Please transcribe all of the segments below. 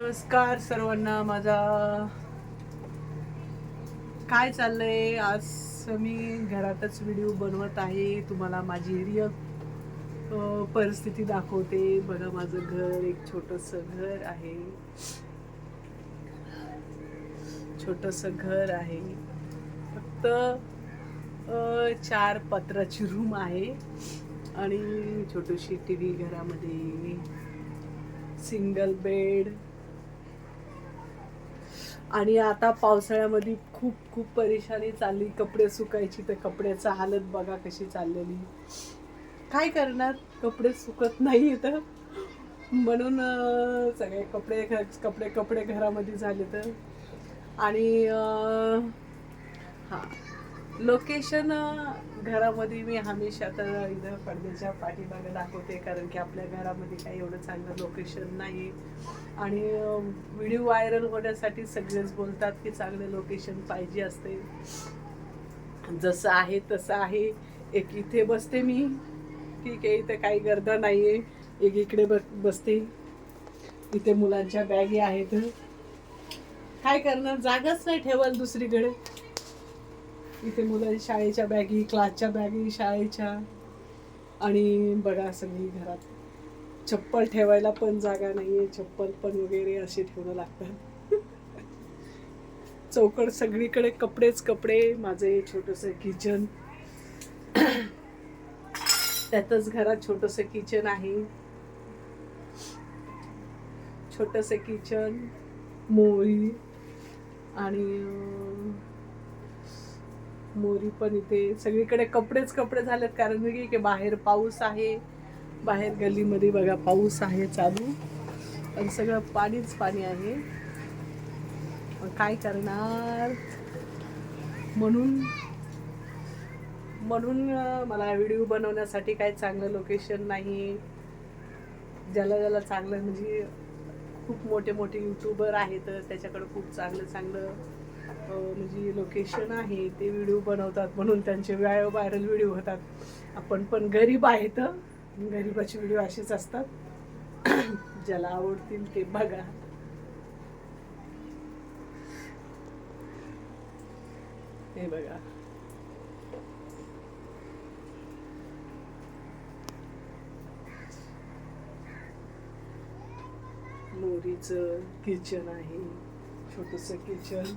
नमस्कार सर्वांना माझा काय चाललंय? आज मी घरातच व्हिडिओ बनवत आहे. तुम्हाला माझी रिअल परिस्थिती दाखवते. बघा माझं घर एक छोटस घर आहे. छोटस घर आहे. फक्त चार पत्राची रूम आहे. आणि छोटीशी टी व्ही घरामध्ये सिंगल बेड आणि आता पावसाळ्यामध्ये खूप खूप परेशानी चालली. कपडे सुकायची तर कपड्याचा हालत बघा कशी चाललेली. काय करणार? कपडे सुकत नाही तर? म्हणून सगळे कपडे कपडे कपडे घरामध्ये झाले तर. आणि हां. लोकेशन घरामध्ये मी हमेशा तर इथं पडद्याच्या पाठीमागे दाखवते कारण की आपल्या घरामध्ये काही एवढं चांगलं लोकेशन नाही आणि व्हिडिओ व्हायरल होण्यासाठी सगळेच बोलतात की चांगलं लोकेशन पाहिजे असते. जसं आहे तसं आहे. एक इथे बसते मी. ठीक आहे इथं काही गर्दा नाही आहे एक इकडे ब बसते. इथे मुलांच्या बॅगी आहेत. काय करणार? जागाच नाही ठेवाल दुसरीकडे. इथे मुलांच्या शाळेच्या बॅगी क्लासच्या बॅगी शाळेच्या. आणि बघा सगळी घरात. चप्पल ठेवायला पण जागा नाही आहे चप्पल पण वगैरे असे ठेवणं लागतात. चौकड सगळीकडे कपडेच कपडे. माझे छोटंसं किचन त्यातच घरात छोटंसं किचन आहे. छोटंसं किचन मोळी आणि मोरी पण इथे. सगळीकडे कपडेच कपडे झालेत कारण की की बाहेर पाऊस आहे. बाहेर गल्लीमध्ये बघा पाऊस आहे चालू. आणि सगळं पाणीच पाणी आहे. मग काय करणार? म्हणून म्हणून मला व्हिडिओ बनवण्यासाठी काही चांगलं लोकेशन नाही. ज्याला ज्याला चांगलं म्हणजे खूप मोठे मोठे युट्यूबर आहेत त्याच्याकडे खूप चांगलं चांगलं म्हणजे लोकेशन आहे ते व्हिडिओ बनवतात म्हणून त्यांचे व्हायरल व्हिडिओ होतात. आपण पण गरीब आहेत गरीबाचे व्हिडिओ असेच असतात. ज्याला आवडतील ते बघा. हे बघा. मोरीचं किचन आहे. छोटस किचन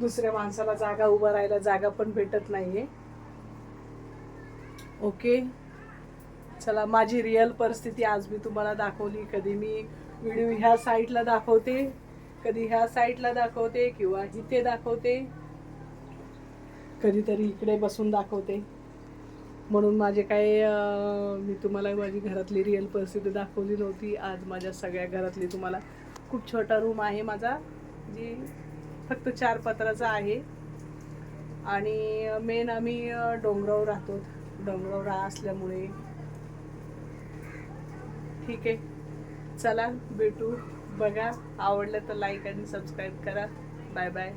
दुसऱ्या माणसाला जागा उभा राहायला जागा पण भेटत नाहीये. ओके चला माझी रिअल परिस्थिती आज मी तुम्हाला दाखवली. कधी मी व्हिडिओ ह्या साईटला दाखवते कधी ह्या साईटला दाखवते किंवा इथे दाखवते कधीतरी इकडे बसून दाखवते. म्हणून माझे काय मी तुम्हाला माझी घरातली रिअल परिस्थिती दाखवली नव्हती. आज माझ्या सगळ्या घरातली तुम्हाला खूप छोटा रूम आहे माझा जी फक्त चार पत्राचा आहे. आणि मेन आम्ही डोंगराव डोंगरावर राहतो. डोंगरावर असल्यामुळे. ठीक आहे. चला भेटू. बघा. आवडलं तर लाईक आणि सबस्क्राईब करा. Bye bye